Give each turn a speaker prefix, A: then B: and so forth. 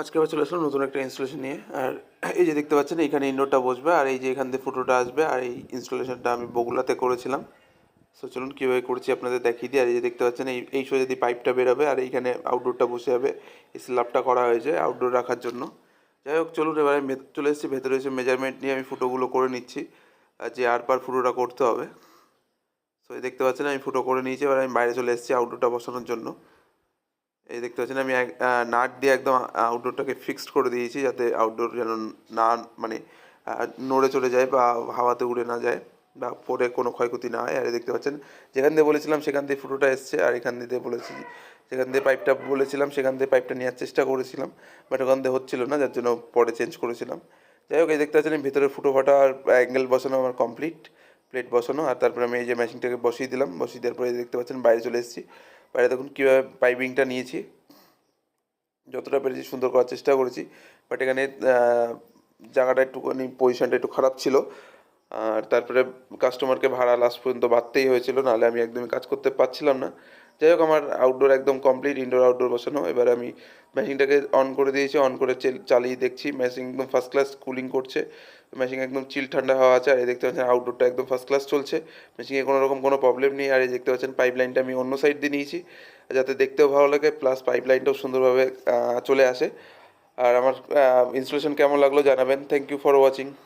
A: আজকে আবার চলে আসলাম নতুন একটা ইনস্টলেশন নিয়ে। আর এই যে দেখতে পাচ্ছেন এখানে ইনডোরটা বসবে, আর এই যে এখান দিয়ে ফুটোটা আসবে, আর এই ইনস্টলেশনটা আমি বগুলাতে করেছিলাম। সো চলুন কীভাবে করছি আপনাদের দেখিয়ে দিই। আর এই যে দেখতে পাচ্ছেন, এই এই সোজা দিয়ে পাইপটা বেরোবে, আর এইখানে আউটডোরটা বসে যাবে। এই স্ল্যাবটা করা হয়েছে আউটডোর রাখার জন্য। যাই হোক, চলুন এবার আমি চলে এসেছি। ভেতরে এসে মেজারমেন্ট নিয়ে আমি ফুটোগুলো করে নিচ্ছি, আর যে আর পার ফুটোটা করতে হবে। সো এই দেখতে পাচ্ছেন, আমি ফুটো করে নিয়েছি, এবার আমি বাইরে চলে এসেছি আউটডোরটা বসানোর জন্য। এই দেখতে পাচ্ছেন, আমি নাট দিয়ে একদম আউটডোরটাকে ফিক্সড করে দিয়েছি যাতে আউটডোর যেন না মানে নড়ে চলে যায় বা হাওয়াতে উড়ে না যায় বা পরে কোনো ক্ষয়ক্ষতি না হয়। আর দেখতে পাচ্ছেন, যেখান দিয়ে বলেছিলাম সেখান দিয়ে ফুটোটা এসছে, আর এখান দিয়ে বলেছি, যেখান দিয়ে পাইপটা বলেছিলাম সেখান দিয়ে পাইপটা নেওয়ার চেষ্টা করেছিলাম বাট ওখান দিয়ে হচ্ছিল না, যার জন্য পরে চেঞ্জ করেছিলাম। যাই হোক, এই দেখতে পাচ্ছেন ভেতরে ফুটো ফাটা আর অ্যাঙ্গেল বসানো আমার কমপ্লিট প্লেট বসানো, আর তারপরে আমি এই যে মেশিনটাকে বসিয়ে দিলাম, বসিয়ে দেওয়ার পরে দেখতে পাচ্ছেন, বাইরে চলে এসেছি। বাইরে দেখুন কীভাবে পাইপিংটা নিয়েছি। যতটা পেরেছি সুন্দর করার চেষ্টা করেছি। বাট এখানে জায়গাটা একটুখানি পজিশনটা একটু খারাপ ছিল। আর তারপরে কাস্টমারকে ভাড়া লাস্ট পর্যন্ত বাড়তেই হয়েছিল। নাহলে আমি একদমই কাজ করতে পারছিলাম না। যাই হোক আমার আউটডোর একদম কমপ্লিট ইনডোর আউটডোর বসানো। এবার আমি মেশিনটাকে অন করে দিয়েছি অন করে চালিয়ে দেখছি। মেশিন একদম ফার্স্ট ক্লাস কুলিং করছে। মেশিন একদম চিল ঠান্ডা হওয়া আছে। আর এই দেখতে পাচ্ছেন আউটডোরটা একদম ফার্স্ট ক্লাস চলছে। মেশিনে কোনো রকম কোনো প্রবলেম নেই। আর এই দেখতে পাচ্ছেন পাইপ লাইনটা আমি অন্য সাইড দিয়ে নিয়েছি, যাতে দেখতেও ভালো লাগে। প্লাস পাইপ লাইনটাও সুন্দরভাবে চলে আসে। আর আমার ইনস্টলেশন কেমন লাগল জানাবেন। Thank you for watching